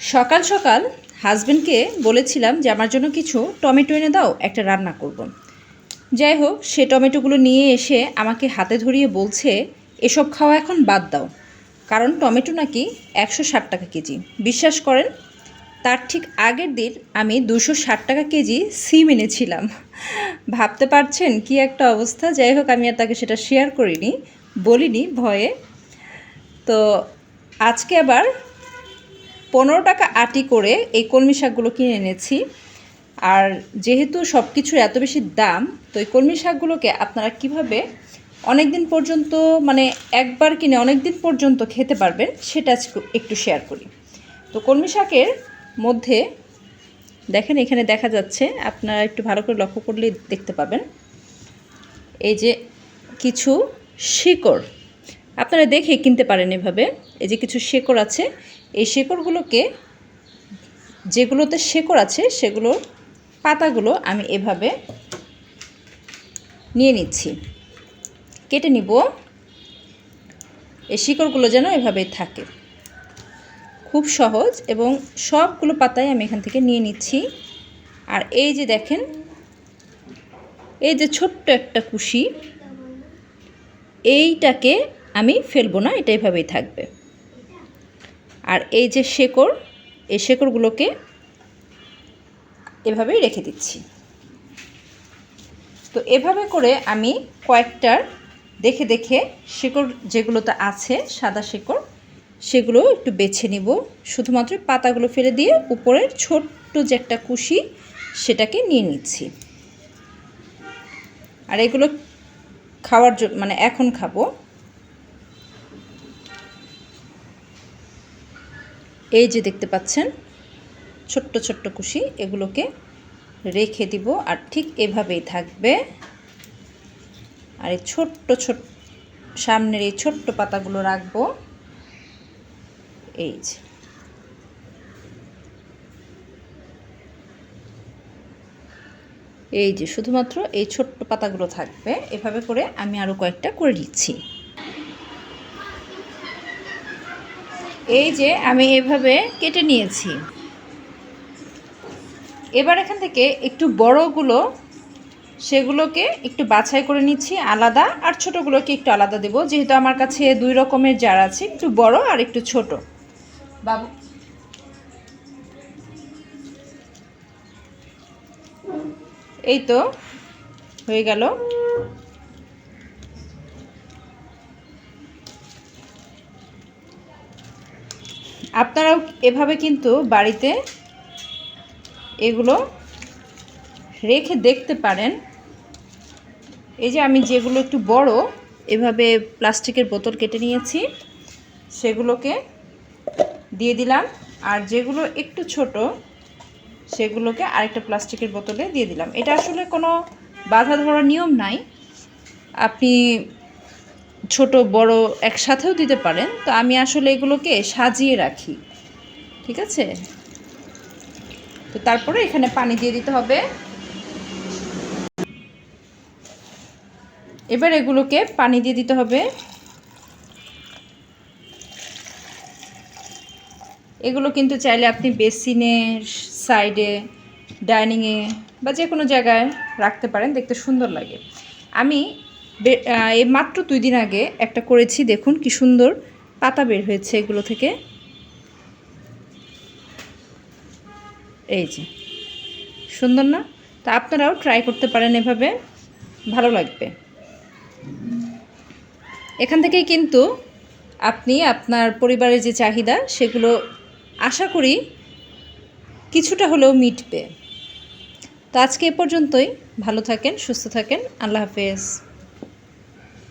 সকাল সকাল হাজবেন্ডকে বলেছিলাম যে, আমার জন্য কিছু টমেটো এনে দাও, একটা রান্না করব। যাই হোক, সে টমেটোগুলো নিয়ে এসে আমাকে হাতে ধরিয়ে বলছে, এসব খাওয়া এখন বাদ দাও। কারণ টমেটো নাকি একশো ষাট টাকা কেজি। বিশ্বাস করেন, তার ঠিক আগের দিন আমি দুশো ষাট টাকা কেজি সিম এনেছিলাম। ভাবতে পারছেন কি একটা অবস্থা? যাই হোক, আমি আর তাকে সেটা শেয়ার করিনি, বলিনি ভয়ে। তো আজকে আবার পনেরো টাকা আটি করে এই কলমি শাকগুলো কিনে এনেছি। আর যেহেতু সব কিছুর এত বেশি দাম, তো এই কলমি শাকগুলোকে আপনারা কীভাবে অনেক দিন পর্যন্ত মানে একবার কিনে অনেক দিন পর্যন্ত খেতে পারবেন, সেটা একটু শেয়ার করি। তো কলমি শাকের মধ্যে, দেখেন এখানে দেখা যাচ্ছে, আপনারা একটু ভালো করে লক্ষ্য করলেই দেখতে পাবেন। এই যে কিছু শিকড় আপনারা দেখে কিনতে পারেন এভাবে। এই যে কিছু শেকড় আছে, এই শেকড়গুলোকে যেগুলোতে শেকড় আছে, সেগুলোর পাতাগুলো আমি এভাবে নিয়ে নিচ্ছি। কেটে নিব। এই শিকড়গুলো যেন এভাবেই থাকে। খুব সহজ এবং সবগুলো পাতাই আমি এখান থেকে নিয়ে নিচ্ছি। আর এই যে দেখেন, এই যে ছোট্ট একটা কুশি, এইটাকে আমি ফেলব না, এটা এভাবেই থাকবে। আর এই যে শেকড়, এই শেকড়গুলোকে এভাবেই রেখে দিচ্ছি। তো এভাবে করে আমি কয়েকটার দেখে দেখে শেকড় যেগুলোতে আছে, সাদা শেকড়, সেগুলো একটু বেছে নিব। শুধুমাত্র পাতাগুলো ফেলে দিয়ে উপরের ছোট্ট যে একটা কুশি, সেটাকে নিয়ে নিচ্ছি। আর এগুলো খাওয়ার জন্য মানে এখন খাব। এই যে দেখতে পাচ্ছেন, ছোট্ট ছোট্ট কুশি, এগুলোকে রেখে দিব আর ঠিক এভাবেই থাকবে। আর এই ছোট্ট ছোট, সামনের এই ছোট্ট পাতাগুলো রাখব। এই যে। এই যে, শুধুমাত্র এই ছোট্ট পাতাগুলো থাকবে। এভাবে করে আমি আরও কয়েকটা করে দিচ্ছি এই যে আমি এভাবে কেটে নিয়েছি। এবার এখান থেকে একটু বড়গুলো, সেগুলোকে একটু বাছাই করে নিচ্ছি আলাদা, আর ছোটোগুলোকে একটু আলাদা দেবো। যেহেতু আমার কাছে দুই রকমের জার আছে, একটু বড় আর একটু ছোট। বাবু। এই তো, হয়ে গেল। আপনারাও এভাবে কিন্তু বাড়িতে এগুলো রেখে দেখতে পারেন। এই যে আমি যেগুলো একটু বড়, এভাবে প্লাস্টিকের বোতল কেটে নিয়েছি, সেগুলোকে দিয়ে দিলাম। আর যেগুলো একটু ছোট, সেগুলোকে আরেকটা প্লাস্টিকের বোতলে দিয়ে দিলাম। এটা আসলে কোনো বাধা ধরার নিয়ম নাই। আপনি ছোট, বড় একসাথেও দিতে পারেন। তো আমি আসলে এগুলোকে সাজিয়ে রাখি। ঠিক আছে? তো তারপরে এখানে পানি দিয়ে দিতে হবে। এবার এগুলোকে পানি দিয়ে দিতে হবে। এগুলো কিন্তু চাইলে আপনি বেসিনের সাইডে, ডাইনিংয়ে বা যে কোনো জায়গায় রাখতে পারেন। দেখতে সুন্দর লাগে। আমি এই মাত্র দুই দিন আগে একটা করেছি, দেখুন কি সুন্দর পাতা বের হয়েছে এগুলো থেকে। এই যে, সুন্দর না? তা আপনারাও ট্রাই করতে পারেন এভাবে, ভালো লাগবে। এখান থেকেই কিন্তু আপনি আপনার পরিবারের যে চাহিদা, সেগুলো আশা করি কিছুটা হলেও মিটবে। তো আজকে এ পর্যন্তই, ভালো থাকেন, সুস্থ থাকেন, আল্লাহ হাফেজ।